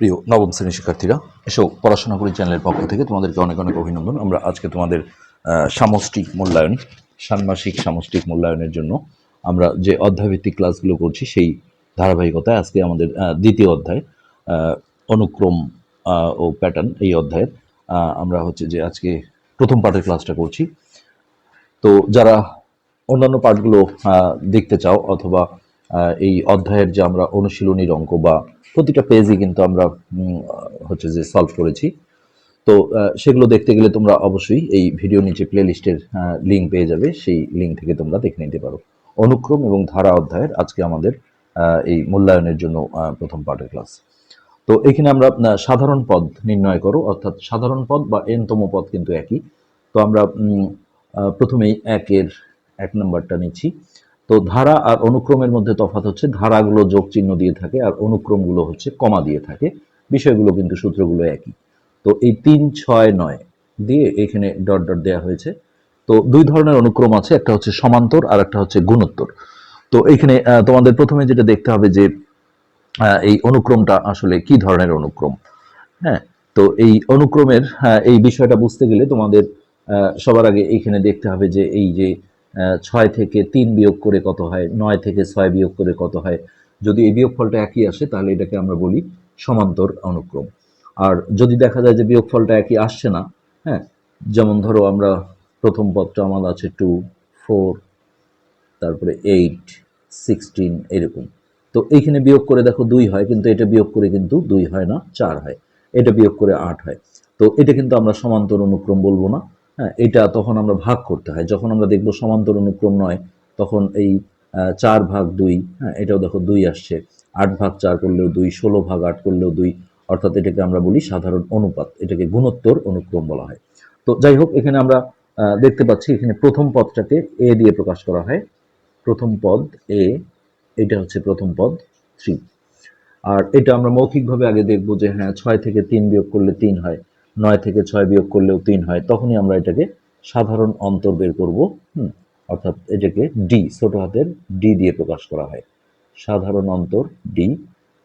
প্রিয় নবম শ্রেণির শিক্ষার্থীরা, এসো পড়াশোনা করি চ্যানেলের পক্ষ থেকে। তোমাদেরকে অনেক অনেক অভিনন্দন। আমরা আজকে তোমাদের সামষ্টিক মূল্যায়ন, ষান্মাসিক সামষ্টিক মূল্যায়নের জন্য আমরা যে অধ্যায়ভিত্তিক ক্লাসগুলো করছি, সেই ধারাবাহিকতায় আজকে আমাদের দ্বিতীয় অধ্যায় অনুক্রম ও প্যাটার্ন এই অধ্যায়ের আমরা হচ্ছে যে আজকে প্রথম পার্টের ক্লাসটা করছি। তো যারা অন্যান্য পার্টগুলো দেখতে চাও অথবা এই অধ্যায়ের যে আমরা অনুশীলনীর অঙ্ক বা প্রতিটা পেজই কিন্তু আমরা হচ্ছে যে সলভ করেছি। তো সেগুলো দেখতে গেলে তোমরা অবশ্যই এই ভিডিও নিচে প্লে লিস্টের লিঙ্ক পেয়ে যাবে। সেই লিঙ্ক থেকে তোমরা দেখে নিতে পারো। অনুক্রম এবং ধারা অধ্যায়ের আজকে আমাদের এই মূল্যায়নের জন্য প্রথম পার্টের ক্লাস তো এখানে আমরা সাধারণ পদ নির্ণয় করো, অর্থাৎ সাধারণ পদ বা এনতম পদ কিন্তু একই। তো আমরা প্রথমেই একের এক নম্বরটা নিচ্ছি। তো ধারা আর অনুক্রমের মধ্যে তফাৎ হচ্ছে, ধারাগুলো যোগ চিহ্ন দিয়ে থাকে আর অনুক্রমগুলো হচ্ছে কমা দিয়ে থাকে। বিষয়গুলো কিন্তু সূত্রগুলো একই। তো এই তিন, ছয়, নয় দিয়ে এখানে ডট ডট দেওয়া হয়েছে। তো দুই ধরনের অনুক্রম আছে, একটা হচ্ছে সমান্তর আর একটা হচ্ছে গুণোত্তর। তো এইখানে তোমাদের প্রথমে যেটা দেখতে হবে যে এই অনুক্রমটা আসলে কি ধরনের অনুক্রম? হ্যাঁ তো এই অনুক্রমের এই বিষয়টা বুঝতে গেলে তোমাদের সবার আগে এইখানে দেখতে হবে যে এই যে ছয় থেকে তিন বিয়োগ করে কত হয়? নয় থেকে ছয় বিয়োগ করে কত হয়? যদি এই বিয়োগফলটা একই আসে, তাহলে এটাকে আমরা বলি সমান্তর অনুক্রম। আর যদি দেখা যায় যে বিয়োগফলটা একই আসছে না হ্যাঁ যেমন ধরো আমরা প্রথম পদটা আমাদের আছে টু, ফোর, তারপরে এইট, সিক্সটিন, এরকম। তো এইখানে বিয়োগ করে দেখো দুই হয়, কিন্তু এটা বিয়োগ করে কিন্তু দুই হয় না, চার হয়। এটা বিয়োগ করে আট হয়। তো এটা কিন্তু আমরা সমান্তর অনুক্রম বলব না। হ্যাঁ এটা তখন আমরা ভাগ করতে হয়। যখন আমরা দেখব সমান্তর অনুক্রম নয়, তখন এই চার ভাগ দুই হ্যাঁ এটাও দেখো দুই আসছে। আট ভাগ চার করলেও দুই, ষোলো ভাগ আট করলেও দুই, অর্থাৎ এটাকে আমরা বলি সাধারণ অনুপাত। এটাকে গুণোত্তর অনুক্রম বলা হয়। তো যাই হোক, এখানে আমরা দেখতে পাচ্ছি এখানে প্রথম পদটাকে এ দিয়ে প্রকাশ করা হয়। প্রথম পদ এ, এটা হচ্ছে প্রথম পদ থ্রি। আর এটা আমরা মৌখিকভাবে আগে দেখব যে হ্যাঁ ছয় থেকে তিন বিয়োগ করলে তিন হয়। নয় থেকে ছয় বিয়োগ করলেও তিন হয় তখনই আমরা এটাকে সাধারণ অন্তর বের করব হুম অর্থাৎ এটাকে ডি ছোট হাতের ডি দিয়ে প্রকাশ করা হয়। সাধারণ অন্তর ডি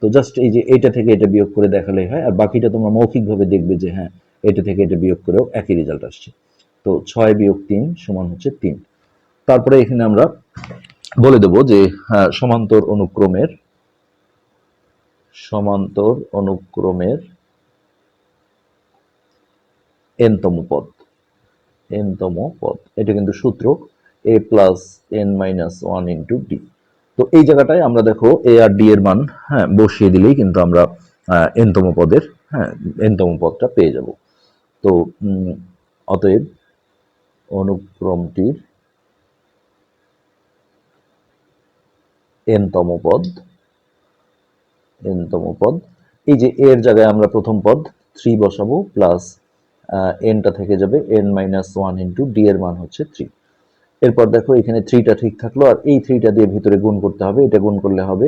তো জাস্ট এই যে এটা থেকে এটা বিয়োগ করে দেখালেই হয় আর বাকিটা তোমরা মৌখিকভাবে দেখবে যে হ্যাঁ এটা থেকে এটা বিয়োগ করেও একই রেজাল্ট আসছে। তো ছয় বিয়োগ তিন সমান হচ্ছে তিন। তারপরে এখানে আমরা বলে দেব যে হ্যাঁ, সমান্তর অনুক্রমের সমান্তর অনুক্রমের এনতম পদ এনতম পদ এটা কিন্তু সূত্র। A plus N minus one into D. তো এই জায়গাটায় আমরা দেখো এ আর ডি এর মান হ্যাঁ বসিয়ে দিলেই কিন্তু আমরা এনতম পদের হ্যাঁ এনতম পদটা পেয়ে যাব। তো অতএব অনুক্রমটির এনতম পদ এনতম পদ এই যে এর জায়গায় আমরা প্রথম পদ, থ্রি বসাবো, প্লাস এনটা থেকে যাবে N minus one into D এর মান হচ্ছে থ্রি এরপর দেখো এখানে থ্রিটা ঠিক থাকল, আর এই থ্রিটা দিয়ে ভিতরে গুণ করতে হবে। এটা গুণ করলে হবে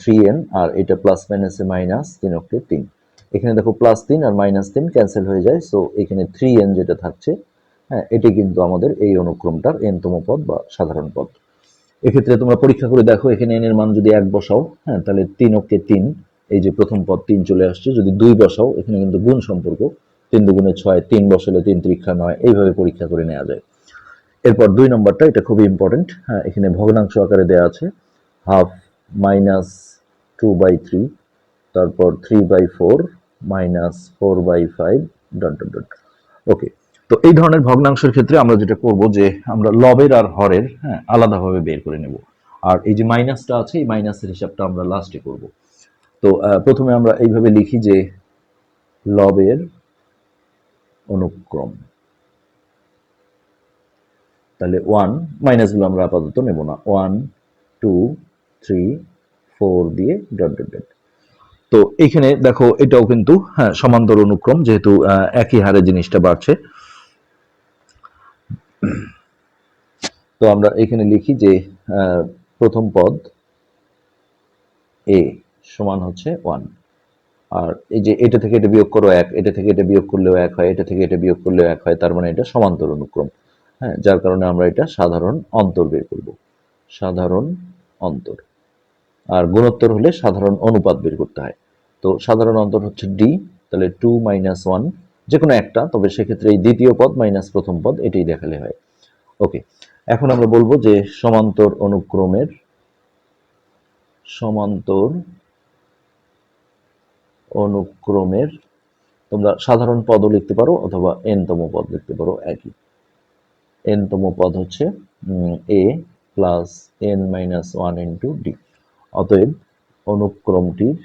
থ্রি এন আর এটা প্লাস মাইনাসে মাইনাস তিন অক্ষে তিন। এখানে দেখো প্লাস তিন আর মাইনাস তিন ক্যান্সেল হয়ে যায় সো এখানে থ্রি এন যেটা থাকছে হ্যাঁ এটি কিন্তু আমাদের এই অনুক্রমটার এনতম পদ বা সাধারণ পদ। এক্ষেত্রে তোমরা পরীক্ষা করে দেখো, এখানে এন এর মান যদি এক বসাও হ্যাঁ তাহলে তিন অক্ষে তিন, এই যে প্রথম পদ তিন চলে আসছে, যদি দুই বসাও, এখানে কিন্তু গুণ সম্পর্ক তিন দুগুণে ছয়, তিন বসালে তিন ত্রিক্ষা নয়, এইভাবে পরীক্ষা করে নেওয়া যায়। এরপর দুই নম্বরটা, এটা খুবই ইম্পর্টেন্ট হ্যাঁ এখানে ভগ্নাংশ আকারে দেওয়া আছে half minus two by three তারপর three by four minus four by five dot dot dot okay তো এই ধরনের ভগ্নাংশের ক্ষেত্রে আমরা যেটা করব যে আমরা লবের আর হরের হ্যাঁ আলাদাভাবে বের করে নেব। আর এই যে মাইনাসটা আছে, এই মাইনাসের হিসাবটা আমরা লাস্টে করব। তো প্রথমে আমরা এইভাবে লিখি যে লবের অনুক্রম। তাহলে ওয়ান মাইনাসগুলো আমরা আপাতত নেব না। ওয়ান টু থ্রি ফোর দিয়ে ডট ডট ডট তো এইখানে দেখো এটাও কিন্তু হ্যাঁ সমান্তর অনুক্রম, যেহেতু একই হারে জিনিসটা বাড়ছে। তো আমরা এখানে লিখি যে প্রথম পদ এ সমান হচ্ছে ওয়ান আর এই যে এটা থেকে এটা বিয়োগ করো এক, এটা থেকে এটা বিয়োগ করলেও এক হয়, এটা থেকে এটা বিয়োগ করলেও এক হয়, তার মানে এটা সমান্তর অনুক্রম। হ্যাঁ যার কারণে আমরা এটা সাধারণ অন্তর বের করব। সাধারণ অন্তর। আর গুণোত্তর হলে সাধারণ অনুপাত বের করতে হয়। তো সাধারণ অন্তর হচ্ছে ডি তাহলে টু মাইনাস ওয়ান যে কোনো একটা, তবে সেক্ষেত্রে এই দ্বিতীয় পদ মাইনাস প্রথম পদ, এটাই দেখালে হয়। ওকে, এখন আমরা বলব যে সমান্তর অনুক্রমের সমান্তর অনুক্রমের, তোমরা সাধারণ পদও লিখতে পারো অথবা এন তম পদ লিখতে পারো একই। এন তম পদ হচ্ছে A plus N minus one into D অতএব অনুক্রমটির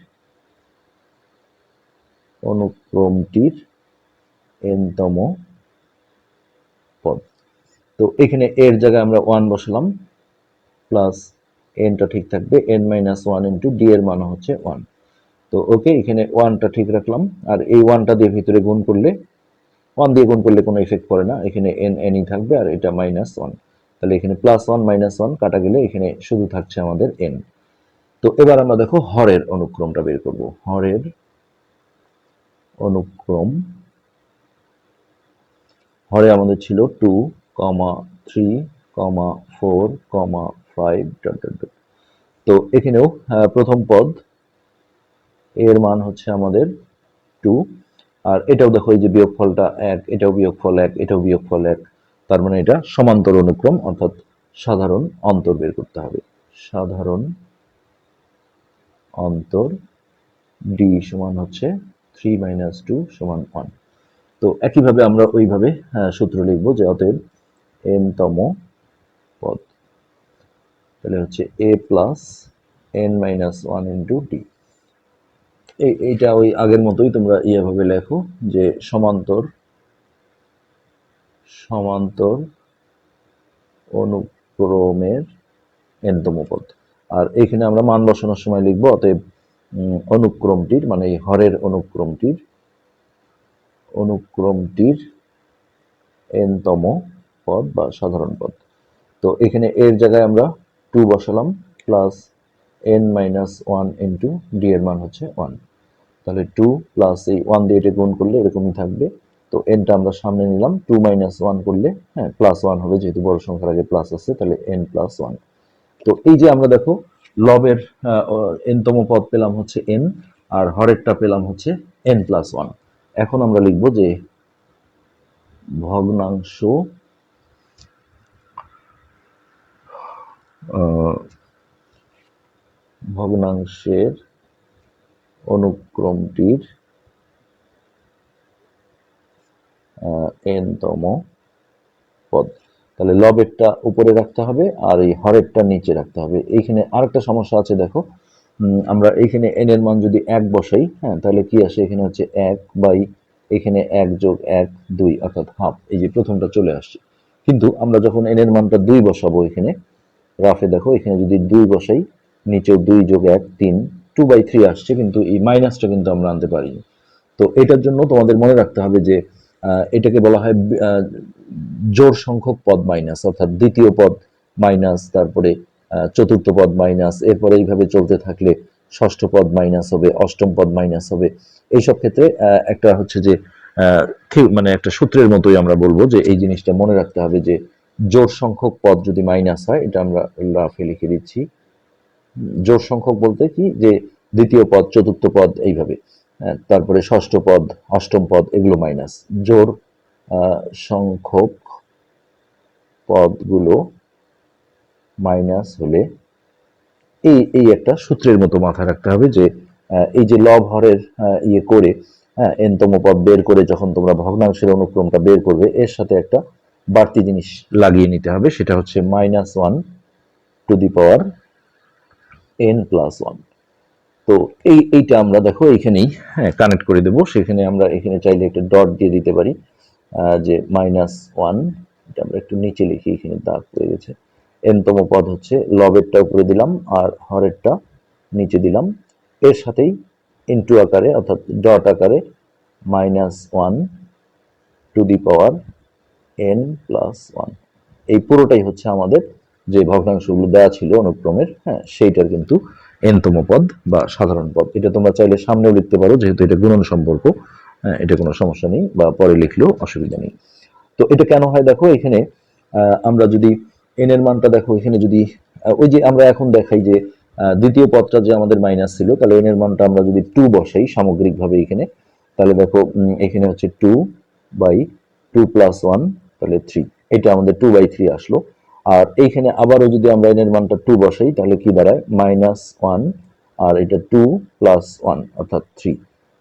অনুক্রমটির এন তম পদ। তো এখানে এর জায়গায় আমরা ওয়ান বসালাম প্লাস এনটা ঠিক থাকবে N minus one into D এর মান হচ্ছে ওয়ান তো ওকে এখানে ওয়ানটা ঠিক রাখলাম। আর এই ওয়ানটা দিয়ে ভিতরে গুণ করলে ওয়ান দিয়ে গুণ করলে কোনো ইফেক্ট পড়ে না। এখানে এন এনই থাকবে আর এটা মাইনাস ওয়ান তাহলে এখানে প্লাস ওয়ান মাইনাস ওয়ান কাটা গেলে এখানে শুধু থাকছে আমাদের এন তো এবার আমরা দেখো হরের অনুক্রমটা বের করব। হরের অনুক্রম, হরে আমাদের ছিল two comma three comma four comma five dot dot dot তো এখানেও প্রথম পদ এর মান হচ্ছে আমাদের টু আর এটাও দেখো এই যে বিয়োগফলটা এক এটাও বিয়োগফল এক এটাও বিয়োগফল এক তার মানে এটা সমান্তর অনুক্রম অর্থাৎ সাধারণ অন্তর বের করতে হবে। সাধারণ অন্তর ডি সমান হচ্ছে থ্রি মাইনাস টু সমান ওয়ান তো একইভাবে আমরা ওইভাবে আহ, সূত্র লিখব যে অতএব এন তম পদ তাহলে হচ্ছে A plus N minus one into D এই, এইটা ওই আগের মতোই তোমরা ইয়েভাবে লেখো যে সমান্তর সমান্তর অনুক্রমের এনতম পদ। আর এখানে আমরা মান বসানোর সময় লিখব, অতএব অনুক্রমটির মানে এই হরের অনুক্রমটির অনুক্রমটির এনতম পদ বা সাধারণ পদ। তো এখানে এর জায়গায় আমরা টু বসালাম plus N minus one into D এর মান হচ্ছে ওয়ান তাহলে টু প্লাস এই ওয়ান দিয়ে এটা গুণ করলে এরকমই থাকবে। তো এনটা আমরা সামনে নিলাম টু মাইনাস ওয়ান করলে হ্যাঁ প্লাস ওয়ান হবে, যেহেতু বড় সংখ্যার আগে প্লাস আছে, তাহলে এন প্লাস ওয়ান তো এই যে আমরা দেখো, লবের এনতম পদ পেলাম হচ্ছে এন আর হরেরটা পেলাম হচ্ছে এন প্লাস ওয়ান এখন আমরা লিখব যে ভগ্নাংশ ভগ্নাংশের অনুক্রমটির এনতম পদ। তাহলে লবেরটা উপরে রাখতে হবে আর এই হরেরটা নিচে রাখতে হবে। এইখানে আরেকটা সমস্যা আছে, দেখো। আমরা এইখানে এন এর মান যদি এক বসাই হ্যাঁ তাহলে কি আসে? এখানে হচ্ছে এক বাই, এখানে এক যোগ এক দুই, অর্থাৎ হাফ এই যে প্রথমটা চলে আসছে। কিন্তু আমরা যখন এন এর মানটা দুই বসাবো এখানে রাফে দেখো, এখানে যদি দুই বসাই নিচেও দুই যোগ এক, তিন টু বাই থ্রি আসছে কিন্তু এই মাইনাসটা কিন্তু আমরা আনতে পারিনি। তো এটার জন্য তোমাদের মনে রাখতে হবে যে এটাকে বলা হয় জোর সংখ্যক পদ মাইনাস অর্থাৎ দ্বিতীয় পদ মাইনাস তারপরে চতুর্থ পদ মাইনাস এরপরে এইভাবে চলতে থাকলে ষষ্ঠ পদ মাইনাস হবে, অষ্টম পদ মাইনাস হবে। এইসব ক্ষেত্রে একটা হচ্ছে যে মানে একটা সূত্রের মতোই আমরা বলব যে এই জিনিসটা মনে রাখতে হবে যে জোর সংখ্যক পদ যদি মাইনাস হয়, এটা আমরা রাফে লিখে দিচ্ছি। জোর সংখ্যক বলতে কি? যে দ্বিতীয় পদ, চতুর্থ পদ এইভাবে। তারপরে ষষ্ঠ পদ, অষ্টম পদ, এগুলো মাইনাস জোর সংখ্যক পদগুলো মাইনাস হলে এই এই একটা সূত্রের মতো মাথায় রাখতে হবে যে এই যে লব হরের ইয়ে করে হ্যাঁ এনতম পদ বের করে যখন তোমরা ভগ্নাংশের অনুক্রমটা বের করবে, এর সাথে একটা বাড়তি জিনিস লাগিয়ে নিতে হবে। সেটা হচ্ছে minus one to the power N plus one তো এই, এইটা আমরা দেখো এইখানেই হ্যাঁ কানেক্ট করে দেবো। সেখানে আমরা এখানে চাইলে একটা ডট দিয়ে দিতে পারি যে মাইনাস ওয়ান এটা আমরা একটু নিচে লিখি, এখানে দাগ পড়ে গেছে। এনতম পদ হচ্ছে লবেরটা উপরে দিলাম, আর হরেরটা নিচে দিলাম। এর সাথেই ইনটু আকারে, অর্থাৎ ডট আকারে minus one to the power N plus one এই পুরোটাই হচ্ছে আমাদের যে ভগ্নাংশগুলো দেওয়া ছিল অনুক্রমের হ্যাঁ সেইটার কিন্তু এনতম পদ বা সাধারণ পদ। এটা তোমরা চাইলে সামনেও লিখতে পারো, যেহেতু এটা গুণন সম্পর্ক হ্যাঁ এটা কোনো সমস্যা নেই বা পরে লিখলেও অসুবিধা নেই। তো এটা কেন হয় দেখো, এখানে আমরা যদি এন এর মানটা দেখো, এখানে যদি ওই যে আমরা এখন দেখাই যে দ্বিতীয় পদটা যে আমাদের মাইনাস ছিল, তাহলে এন এর মানটা আমরা যদি টু বসাই সামগ্রিকভাবে এখানে, তাহলে দেখো এখানে হচ্ছে two by two plus one তাহলে থ্রি এটা আমাদের টু বাই থ্রি আসলো। আর এইখানে আবারও যদি আমরা এন এর মানটা টু বসাই, তাহলে কি দাঁড়ায়? মাইনাস ওয়ান আর এটা টু প্লাস ওয়ান অর্থাৎ থ্রি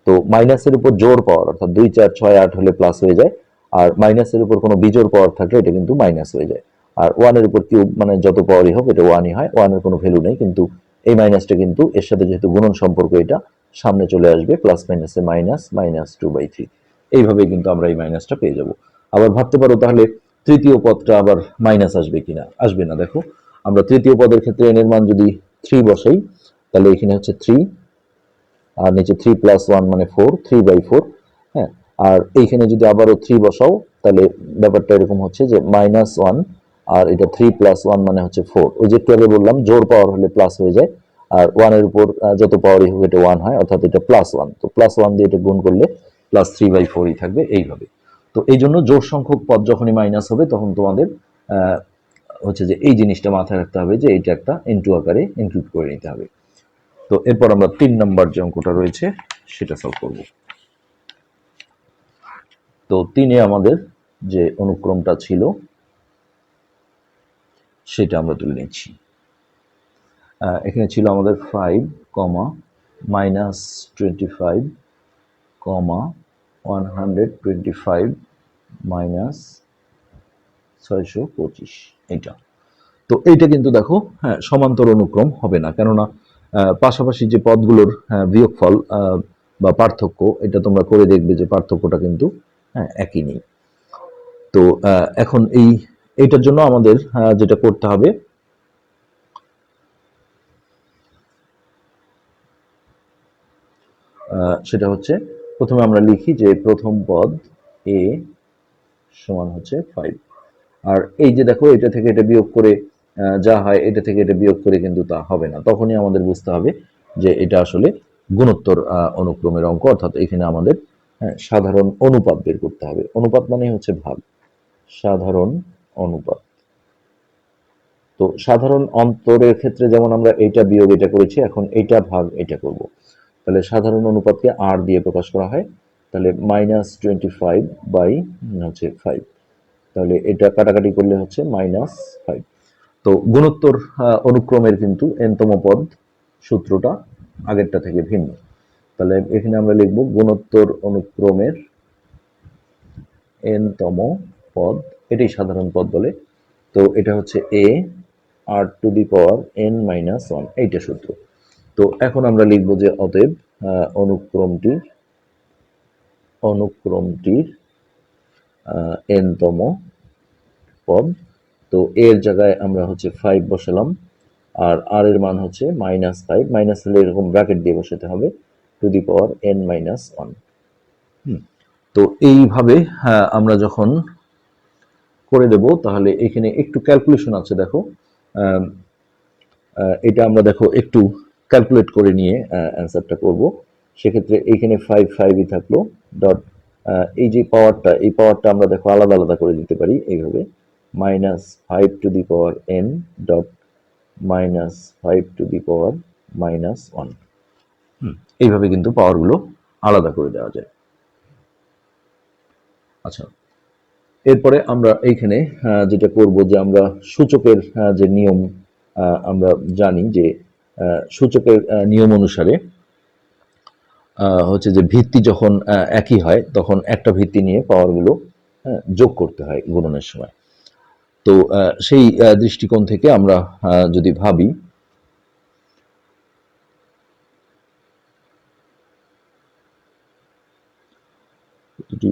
তো মাইনাসের উপর জোর পাওয়ার অর্থাৎ দুই, চার, ছয়, আট হলে প্লাস হয়ে যায়। আর মাইনাসের উপর কোনো বিজোর পাওয়ার থাকলে এটা কিন্তু মাইনাস হয়ে যায়। আর ওয়ানের উপর কিউব মানে যত পাওয়ারই হোক, এটা ওয়ানই হয়। ওয়ানের কোনো ভ্যালু নেই, কিন্তু এই মাইনাসটা কিন্তু এর সাথে যেহেতু গুণন সম্পর্ক, এটা সামনে চলে আসবে প্লাস মাইনাসে minus minus two by three এইভাবে কিন্তু আমরা এই মাইনাসটা পেয়ে যাব। আবার ভাবতে পারো তাহলে তৃতীয় পদটা আবার মাইনাস আসবে কিনা? আসবে না, দেখো। আমরা তৃতীয় পদের ক্ষেত্রে এন এর মান যদি থ্রি বসাই, তাহলে এখানে হচ্ছে থ্রি আর নিচে থ্রি প্লাস ওয়ান মানে ফোর থ্রি বাই ফোর হ্যাঁ? আর এইখানে যদি আবারও থ্রি বসাও, তাহলে ব্যাপারটা এরকম হচ্ছে যে মাইনাস ওয়ান আর এটা থ্রি প্লাস ওয়ান মানে হচ্ছে ফোর ওই যে একটু আগে বললাম, জোর পাওয়ার হলে প্লাস হয়ে যায়, আর ওয়ানের উপর যত পাওয়ারই হোক, এটা ওয়ান হয়, অর্থাৎ এটা প্লাস ওয়ান তো প্লাস ওয়ান দিয়ে এটা গুণ করলে প্লাস থ্রি বাই ফোরই থাকবে, এইভাবে। তো এই জন্য জোর সংখ্যক পদ যখনই মাইনাস হবে, তখন তোমাদের হচ্ছে যে এই জিনিসটা মাথায় রাখতে হবে যে এটা একটা ইনটু আকারে ইনক্লুড করে নিতে হবে। তো এরপর আমরা তিন নম্বর যে অঙ্কটা রয়েছে, সেটা সলভ করব। তো তিনে আমাদের যে অনুক্রমটা ছিল, সেটা আমরা তুলে নিচ্ছি। এখানে ছিল আমাদের five comma minus twenty five comma one hundred twenty five minus ছয়শো পঁচিশ এইটা তো এইটা কিন্তু দেখো হ্যাঁ সমান্তর অনুক্রম হবে না। কেননা পাশাপাশি যে পদগুলোর হ্যাঁ, বিয়োগফল বা পার্থক্য এটা তোমরা করে দেখবে যে পার্থক্যটা কিন্তু হ্যাঁ একই নেই। তো এখন এই এইটার জন্য আমাদের যেটা করতে হবে সেটা হচ্ছে প্রথমে আমরা লিখি যে প্রথম পদ এ সমান হচ্ছে ফাইভ আর এই যে দেখো এটা থেকে এটা বিয়োগ করে যা হয় এটা থেকে এটা বিয়োগ করে কিন্তু তা হবে না। তখনই আমাদের বুঝতে হবে যে এটা আসলে গুণোত্তর অনুক্রমের অঙ্ক অর্থাৎ এখানে আমাদের হ্যাঁ, সাধারণ অনুপাত বের করতে হবে। অনুপাত মানে হচ্ছে ভাগ। সাধারণ অনুপাত। তো সাধারণ অন্তরের ক্ষেত্রে যেমন আমরা এটা বিয়োগ এটা করেছি এখন এইটা ভাগ এটা করব। তাহলে সাধারণ অনুপাতকে আর দিয়ে প্রকাশ করা হয়, তাহলে মাইনাস টোয়েন্টি ফাইভ বাই হচ্ছে ফাইভ তাহলে এটা কাটাকাটি করলে হচ্ছে মাইনাস ফাইভ তো গুণোত্তর অনুক্রমের কিন্তু এনতম পদ সূত্রটা আগেরটা থেকে ভিন্ন। তাহলে এখানে আমরা লিখব গুণোত্তর অনুক্রমের এনতম পদ, এটাই সাধারণ পদ বলে। তো এটা হচ্ছে a r to the power n minus one এইটা সূত্র। তো এখন আমরা লিখব যে অতএব অনুক্রমটির অনুক্রমটির এনতম পদ। তো এর জায়গায় আমরা হচ্ছে ফাইভ বসালাম, আর আর এর মান হচ্ছে মাইনাস ফাইভ মাইনাস হলে এরকম ব্র্যাকেট দিয়ে বসাতে হবে to the power n minus one তো এইভাবে আমরা যখন করে দেব, তাহলে এখানে একটু ক্যালকুলেশন আছে, দেখো। এটা আমরা দেখো একটু ক্যালকুলেট করে নিয়ে অ্যান্সারটা করব। সেক্ষেত্রে এইখানে ফাইভ ফাইভই থাকল ডট এই যে পাওয়ারটা এই পাওয়ারটা আমরা দেখো আলাদা আলাদা করে দিতে পারি এইভাবে। Minus five to the power n dot minus five to the power minus one এইভাবে কিন্তু পাওয়ারগুলো আলাদা করে দেওয়া যায়। আচ্ছা এরপরে আমরা এইখানে যেটা করব যে আমরা সূচকের যে নিয়ম আমরা জানি যে সূচকের নিয়ম অনুসারে হচ্ছে যে ভিত্তি যখন একই হয় তখন একটা ভিত্তি নিয়ে পাওয়ারগুলো হ্যাঁ, যোগ করতে হয় গুণনের সময়। তো সেই দৃষ্টিকোণ থেকে আমরা যদি ভাবি প্রতিটি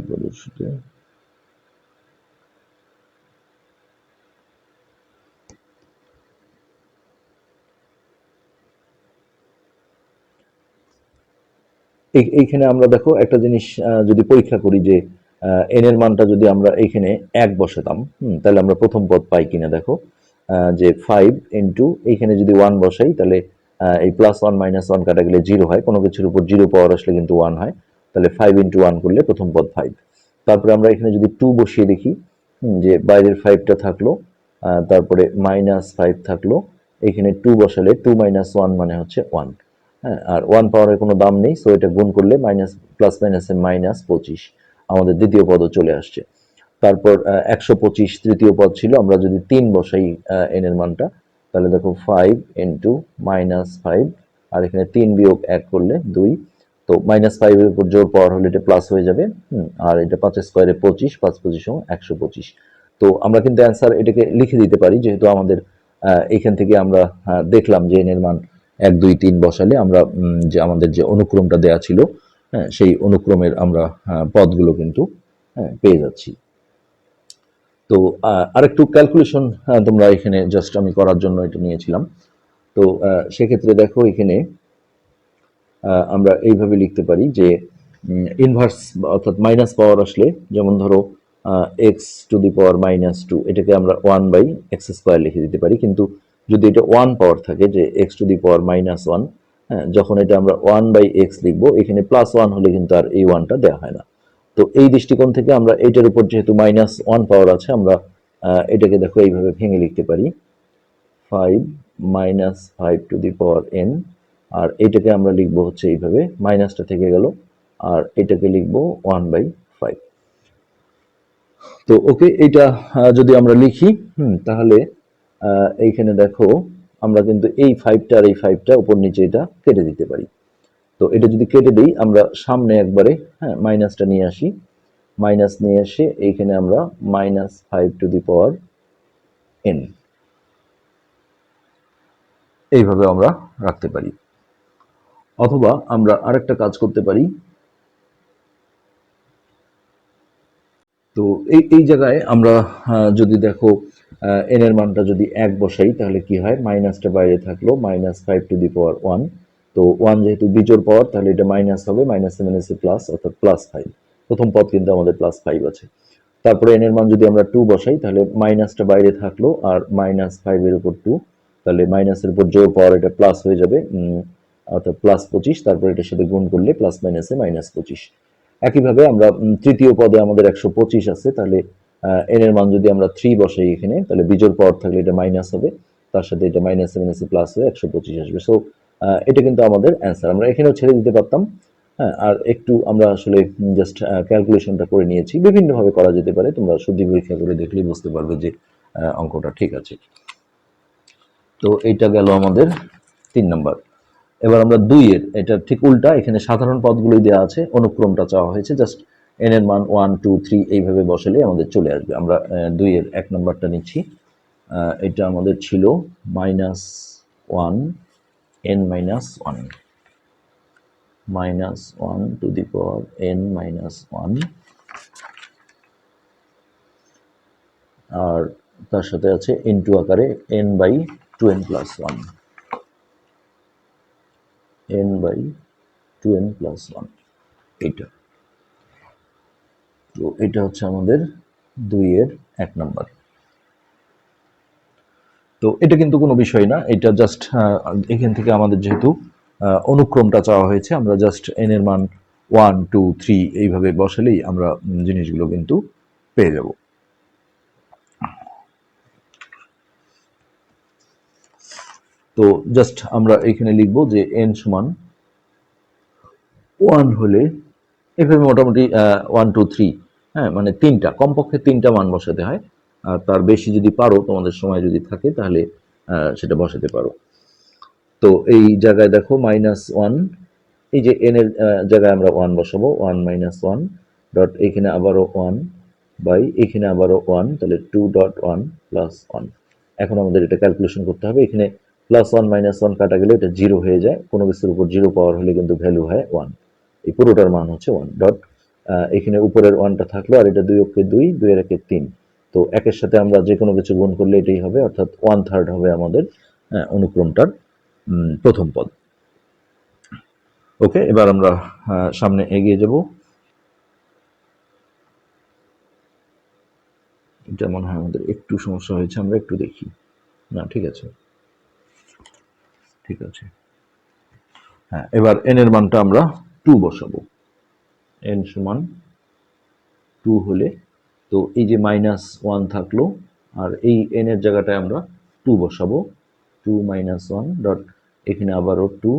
এইখানে আমরা দেখো একটা জিনিস যদি পরীক্ষা করি যে এন এর মানটা যদি আমরা এইখানে এক বসাতাম তাহলে আমরা প্রথম পদ পাই কিনা দেখো যে ফাইভ ইন্টু এইখানে যদি ওয়ান বসাই, তাহলে এই প্লাস ওয়ান মাইনাস ওয়ান কাটা গেলে জিরো হয়, কোনো কিছুর উপর জিরো পাওয়ার আসলে কিন্তু ওয়ান হয়, তাহলে ফাইভ ইন্টু ওয়ান করলে প্রথম পদ ফাইভ তারপরে আমরা এখানে যদি টু বসিয়ে দেখি যে বাইরের ফাইভটা থাকল তারপরে মাইনাস ফাইভ থাকল এখানে টু বসালে টু মাইনাস ওয়ান মানে হচ্ছে ওয়ান হ্যাঁ আর ওয়ান পাওয়ারের কোনো দাম নেই সো এটা গুণ করলে মাইনাস প্লাস মাইনাসে মাইনাস পঁচিশ, আমাদের দ্বিতীয় পদও চলে আসছে। তারপর একশো পঁচিশ তৃতীয় পদ ছিল, আমরা যদি তিন বসাই এন এর মানটা, তাহলে দেখো ফাইভ ইন্টু মাইনাস ফাইভ আর এখানে তিন বিয়োগ এক করলে দুই, তো মাইনাস ফাইভের উপর জোর পাওয়ার হলে এটা প্লাস হয়ে যাবে আর এটা পাঁচ স্কোয়ারে পঁচিশ, পাঁচ পঁচিশ সময় একশো পঁচিশ। তো আমরা কিন্তু অ্যান্সার এটাকে লিখে দিতে পারি, যেহেতু আমাদের এখান থেকে আমরা দেখলাম যে এন এর মান এক দুই তিন বসালে আমরা যে আমাদের যে অনুক্রমটা দেয়া ছিল হ্যাঁ, সেই অনুক্রমের আমরা পদগুলো কিন্তু হ্যাঁ, পেয়ে যাচ্ছি। তো আরেকটু ক্যালকুলেশন তোমরা এখানে জাস্ট আমি করার জন্য এটা নিয়েছিলাম। তো সেক্ষেত্রে দেখো এখানে আমরা এইভাবে লিখতে পারি যে ইনভার্স অর্থাৎ মাইনাস পাওয়ার আসলে যেমন ধরো x to the power minus two এটাকে আমরা ওয়ান বাই এক্স স্কোয়ার লিখে দিতে পারি। কিন্তু যদি এটা ওয়ান পাওয়ার থাকে, যে x to the power minus one হ্যাঁ যখন এটা আমরা ওয়ান বাই এক্স লিখব, এখানে প্লাস ওয়ান হলে কিন্তু আর এই ওয়ানটা দেওয়া হয় না। তো এই দৃষ্টিকোণ থেকে আমরা এটার উপর যেহেতু মাইনাস ওয়ান পাওয়ার আছে, আমরা এটাকে দেখো এইভাবে ভেঙে লিখতে পারি। Five minus five to the power n আর এটাকে আমরা লিখব হচ্ছে এইভাবে মাইনাসটা থেকে গেল, আর এটাকে লিখব ওয়ান বাই ফাইভ তো ওকে এটা যদি আমরা লিখি, হুম, তাহলে এইখানে দেখো, আমরা কিন্তু এই ফাইভটা আর এই ফাইভটা উপর নিচে এটা কেটে দিতে পারি। তো এটা যদি কেটে দিই, আমরা সামনে একবারে হ্যাঁ মাইনাসটা নিয়ে আসি। মাইনাস নিয়ে এসে এইখানে আমরা minus five to the power n এইভাবে আমরা রাখতে পারি। অথবা আমরা আরেকটা কাজ করতে পারি। তো এই এই জায়গায় আমরা যদি দেখো এন এর মানটা যদি এক বসাই, তাহলে কি হয়? মাইনাসটা বাইরে থাকল, minus five to the power one তো ওয়ান যেহেতু বিজোড় পাওয়ার তাহলে এটা মাইনাস হবে মাইনাস সেভেন এসে প্লাস অর্থাৎ প্লাস ফাইভ প্রথম পদ কিন্তু আমাদের প্লাস ফাইভ আছে। তারপরে এন এর মান যদি আমরা টু বসাই, তাহলে মাইনাসটা বাইরে থাকল, আর মাইনাস ফাইভের উপর টু তাহলে মাইনাসের উপর জোর পাওয়ার এটা প্লাস হয়ে যাবে অর্থাৎ প্লাস পঁচিশ। তারপর এটার সাথে গুণ করলে প্লাস মাইনাসে মাইনাস পঁচিশ। একইভাবে আমরা তৃতীয় পদে আমাদের একশো পঁচিশ আছে, তাহলে এন এর মান যদি আমরা থ্রি বসাই এখানে, তাহলে বিজোড় পাওয়ার থাকলে এটা মাইনাস হবে, তার সাথে এটা মাইনাস সেভেন এসে প্লাস হয়ে একশো পঁচিশ আসবে। সো এটা কিন্তু আমাদের অ্যান্সার আমরা এখানেও ছেড়ে দিতে পারতাম হ্যাঁ আর একটু আমরা আসলে জাস্ট ক্যালকুলেশনটা করে নিয়েছি। বিভিন্নভাবে করা যেতে পারে, তোমরা শুদ্ধি পরীক্ষা করে দেখলেই বুঝতে পারবে যে অঙ্কটা ঠিক আছে। তো এইটা গেল আমাদের তিন নাম্বার। এবার আমরা দুইয়ের এটা ঠিক উল্টা, এখানে সাধারণ পদগুলোই দেওয়া আছে, অনুক্রমটা চাওয়া হয়েছে জাস্ট এন এর মান ওয়ান টু থ্রি এইভাবে বসালে আমাদের চলে আসবে। আমরা দুইয়ের এক নম্বরটা নিচ্ছি এটা আমাদের ছিল minus one n minus one minus one to the power n minus one আর তার সাথে আছে ইনটু আকারে n by two n plus one n by two n plus one এইটা তো এটা হচ্ছে আমাদের দুইয়ের এক নম্বর তো এটা কিন্তু কোনো বিষয় না, এটা জাস্ট এখান থেকে আমাদের যেহেতু অনুক্রমটা চাওয়া হয়েছে, আমরা জাস্ট এন এর মান ওয়ান টু থ্রি এইভাবে বসালেই আমরা জিনিসগুলো কিন্তু পেয়ে যাব। তো জাস্ট আমরা এখানে লিখব যে এন সমান ওয়ান হলে এভাবে মোটামুটি ওয়ান টু থ্রি হ্যাঁ মানে তিনটা, কমপক্ষে তিনটা মান বসাতে হয়। আর তার বেশি যদি পারো, তোমাদের সময় যদি থাকে, তাহলে সেটা বসাতে পারো। তো এই জায়গায় দেখো মাইনাস ওয়ান এই যে এন এর জায়গায় আমরা ওয়ান বসাবো ওয়ান মাইনাস ওয়ান ডট এখানে আবারও ওয়ান বাই এখানে আবারও ওয়ান তাহলে two dot one plus one এখন আমাদের এটা ক্যালকুলেশন করতে হবে। এখানে প্লাস ওয়ান মাইনাস ওয়ান কাটা গেলে এটা জিরো হয়ে যায়। কোনো কিছুর উপর জিরো পাওয়ার হলে কিন্তু ভ্যালু হয় ওয়ান এই পুরোটার মান হচ্ছে ওয়ান ডট এখানে উপরের ওয়ানটা থাকল আর এটা দুই অক্ষে দুই দুই এর একে তিন। তো একের সাথে আমরা যে কোনো কিছু গুণ করলে এটাই হবে, অর্থাৎ ওয়ান থার্ড হবে আমাদের অনুক্রমটার প্রথম পদ। ওকে এবার আমরা সামনে এগিয়ে যাব। এটা মনে হয় আমাদের একটু সমস্যা হয়েছে, আমরা একটু দেখি। না, ঠিক আছে। ঠিক আছে। হ্যাঁ এবার এন এর মানটা আমরা টু বসাবো। এন সমান টু হলে তো এই যে মাইনাস ওয়ান থাকল, আর এই এন এর জায়গাটায় আমরা টু বসাবো। টু মাইনাস ওয়ান ডট এখানে আবারও two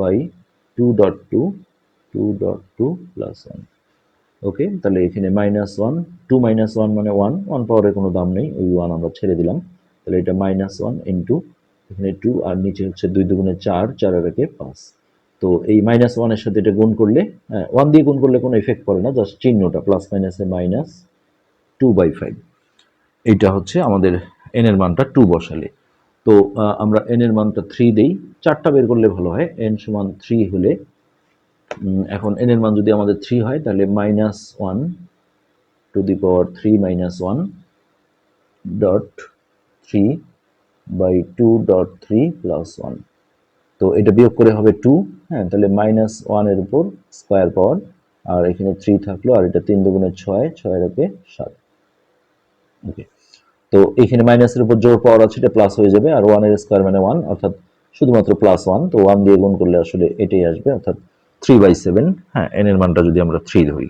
by two dot two two dot two plus one okay তাহলে এখানে minus one two minus one মানে ওয়ান ওয়ান পাওয়ারের কোনো দাম নেই, ওই ওয়ান আমরা ছেড়ে দিলাম। তাহলে এটা মাইনাস ওয়ান ইন্টু এখানে টু আর নিচে হচ্ছে দুই দুগুণে চার চারের একে পাঁচ। তো এই মাইনাস ওয়ানের সাথে এটা গুণ করলে ওয়ান দিয়ে গুণ করলে কোনো এফেক্ট পড়ে না জাস্ট চিহ্নটা প্লাস মাইনাসে মাইনাস টু বাই ফাইভ এইটা হচ্ছে আমাদের এন এর মানটা টু বসালে। তো আমরা এন এর মানটা থ্রি দেই, চারটা বের করলে ভালো হয় এন সমান থ্রি হলে এখন এন এর মান যদি আমাদের থ্রি হয়, তাহলে minus one to the power three minus one dot three by two dot three plus one তো এটা বিয়োগ করে হবে টু হ্যাঁ তাহলে মাইনাস ওয়ানের উপর স্কোয়ার পাওয়ার আর এখানে থ্রি থাকল, আর এটা তিন দুগুণে ছয় ছয়ের একে সাত। ওকে তো এখানে মাইনাসের উপর জোর পাওয়ার আছে, এটা প্লাস হয়ে যাবে, আর ওয়ানের স্কোয়ার মানে ওয়ান অর্থাৎ শুধুমাত্র প্লাস ওয়ান তো ওয়ান দিয়ে গুণ করলে আসলে এটাই আসবে, অর্থাৎ থ্রি বাই সেভেন হ্যাঁ এন এর মানটা যদি আমরা থ্রি ধরি।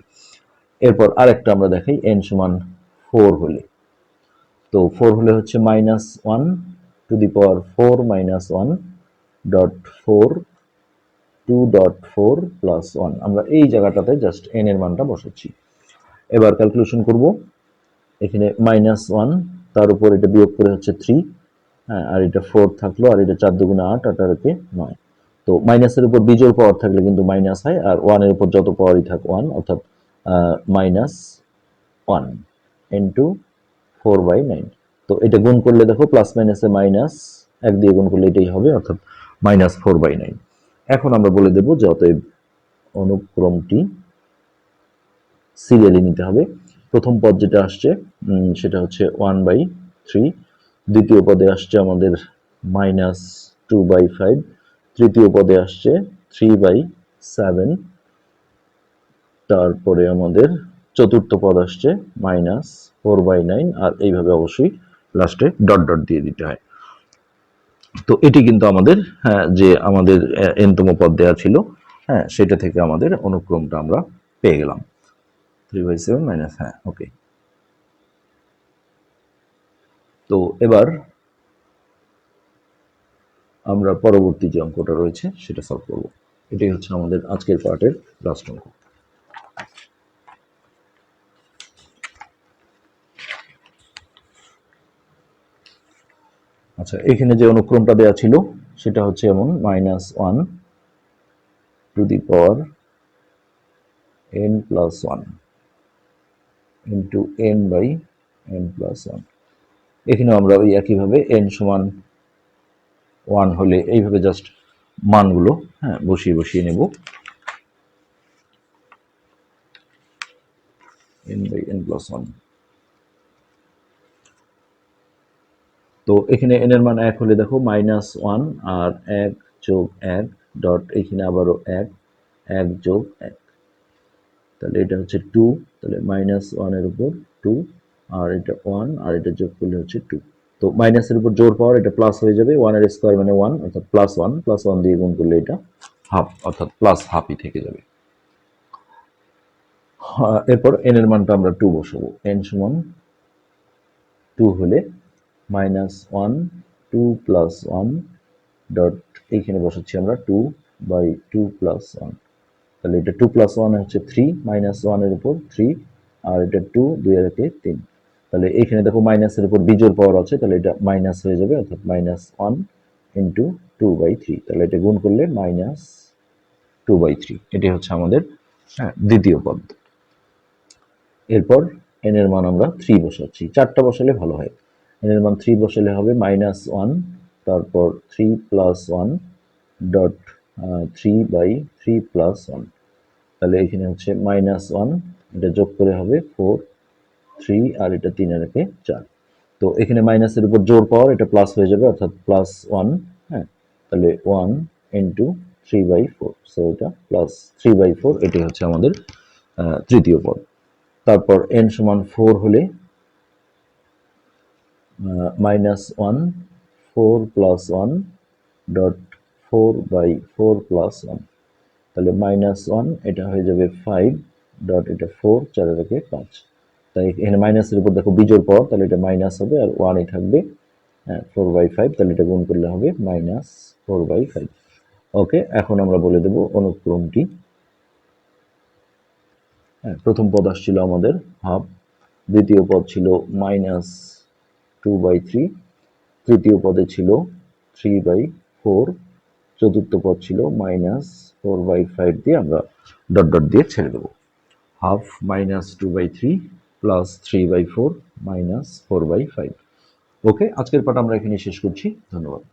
এরপর আরেকটা আমরা দেখাই এন সমান ফোর হলে। তো ফোর হলে হচ্ছে minus one to the power four minus one dot four two dot four plus one আমরা এই জায়গাটাতে জাস্ট এন এর মানটা বসাচ্ছি এবার ক্যালকুলেশন করব। এখানে মাইনাস ওয়ান তার উপর এটা বিয়োগ করে হচ্ছে থ্রি হ্যাঁ আর এটা ফোর থাকল, আর এটা চার দুগুণে আট আটার একে নয়। তো মাইনাসের উপর বিজোড় পাওয়ার থাকলে কিন্তু মাইনাস হয়, আর ওয়ানের উপর যত পাওয়ারই থাক ওয়ান অর্থাৎ minus one into four by nine তো এটা গুণ করলে দেখো প্লাস মাইনাসে মাইনাস এক দিয়ে গুণ করলে এটাই হবে, অর্থাৎ মাইনাস ফোর বাই নাইন এখন আমরা বলে দেবো যে অতএব অনুক্রমটি সিরিয়ালি নিতে হবে। প্রথম পদ যেটা আসছে সেটা হচ্ছে ওয়ান বাই থ্রি দ্বিতীয় পদে আসছে আমাদের মাইনাস টু বাই ফাইভ তৃতীয় পদে আসছে থ্রি বাই সেভেন তারপরে আমাদের চতুর্থ পদ আসছে মাইনাস ফোর বাই নাইন আর এইভাবে অবশ্যই লাস্টে ডট ডট দিয়ে দিতে হয়। তো এটি কিন্তু আমাদের হ্যাঁ, যে আমাদের এনতম পদ দেওয়া ছিল হ্যাঁ সেটা থেকে আমাদের অনুক্রমটা আমরা পেয়ে গেলাম। থ্রি বাই সেভেন মাইনাস হ্যাঁ ওকে তো এবার আমরা পরবর্তী যে অঙ্কটা রয়েছে সেটা সলভ করব। এটাই হচ্ছে আমাদের আজকের পার্টের লাস্ট অঙ্ক। আচ্ছা এখানে যে অনুক্রমটা দেওয়া ছিল, সেটা হচ্ছে এমন minus one to the power n plus one into n by n plus one এখানে আমরা ওই একইভাবে এন সমান ওয়ান হলে এইভাবে জাস্ট মানগুলো হ্যাঁ বসিয়ে বসিয়ে নেব। N by n plus one তো এখানে এন এর মান এক হলে দেখো মাইনাস ওয়ান আর এক যোগ এক ডট এখানে আবারও এক এক যোগ এক। তাহলে এটা হচ্ছে টু তাহলে মাইনাস ওয়ানের উপর টু আর এটা ওয়ান আর এটা যোগ করলে হচ্ছে টু তো মাইনাসের উপর জোর পাওয়ার এটা প্লাস হয়ে যাবে ওয়ানের স্কোয়ার মানে ওয়ান অর্থাৎ প্লাস ওয়ান প্লাস ওয়ান দিয়ে গুণ করলে এটা হাফ অর্থাৎ প্লাস হাফই থেকে যাবে। হ্যাঁ, এরপর এন এর মানটা আমরা টু বসাবো। এন সমান টু হলে minus one two plus one dot এইখানে বসাচ্ছি আমরা two by two plus one তাহলে এটা টু প্লাস ওয়ান হচ্ছে থ্রি মাইনাস ওয়ানের উপর থ্রি আর এটা টু দুই আর একে তিন। তাহলে এইখানে দেখো মাইনাসের উপর বিজোর পাওয়ার আছে, তাহলে এটা মাইনাস হয়ে যাবে, অর্থাৎ minus one into two by three তাহলে এটা গুণ করলে মাইনাস টু বাই থ্রি এটি হচ্ছে আমাদের হ্যাঁ দ্বিতীয় পদ। এরপর এন এর মান আমরা থ্রি বসাচ্ছি। চারটা বসালে ভালো হয়। এন এর মান থ্রি বসালে হবে মাইনাস ওয়ান তারপর three plus one dot three by three plus one তাহলে এখানে হচ্ছে মাইনাস ওয়ান এটা যোগ করে হবে ফোর থ্রি আর এটা তিন আর একে চার। তো এখানে মাইনাসের উপর জোর পাওয়ার এটা প্লাস হয়ে যাবে, অর্থাৎ প্লাস ওয়ান হ্যাঁ? তাহলে one into three by four so এটা প্লাস থ্রি বাই ফোর এটি হচ্ছে আমাদের তৃতীয় পদ। তারপর এন সমান ফোর হলে minus one four plus one dot four by four plus one তাহলে মাইনাস ওয়ান এটা হয়ে যাবে ফাইভ ডট এটা ফোর চারের একে পাঁচ। তাই এখানে মাইনাসের উপর দেখো বিজোর পর, তাহলে এটা মাইনাস হবে আর ওয়ানই থাকবে ফোর বাই ফাইভ তাহলে এটা গুণ করলে হবে minus four by five okay এখন আমরা বলে দেব অনুক্রমটি। হ্যাঁ প্রথম পদ আসছিল আমাদের হাফ দ্বিতীয় পদ ছিল মাইনাস টু বাই থ্রি তৃতীয় পদে ছিল থ্রি বাই ফোর চতুর্থ পদ ছিল মাইনাস ফোর বাই ফাইভ দিয়ে আমরা ডট ডট দিয়ে ছেড়ে দেবো। Half minus two by three plus three by four minus four by five okay আজকের পাঠ আমরা এখানে শেষ করছি। ধন্যবাদ।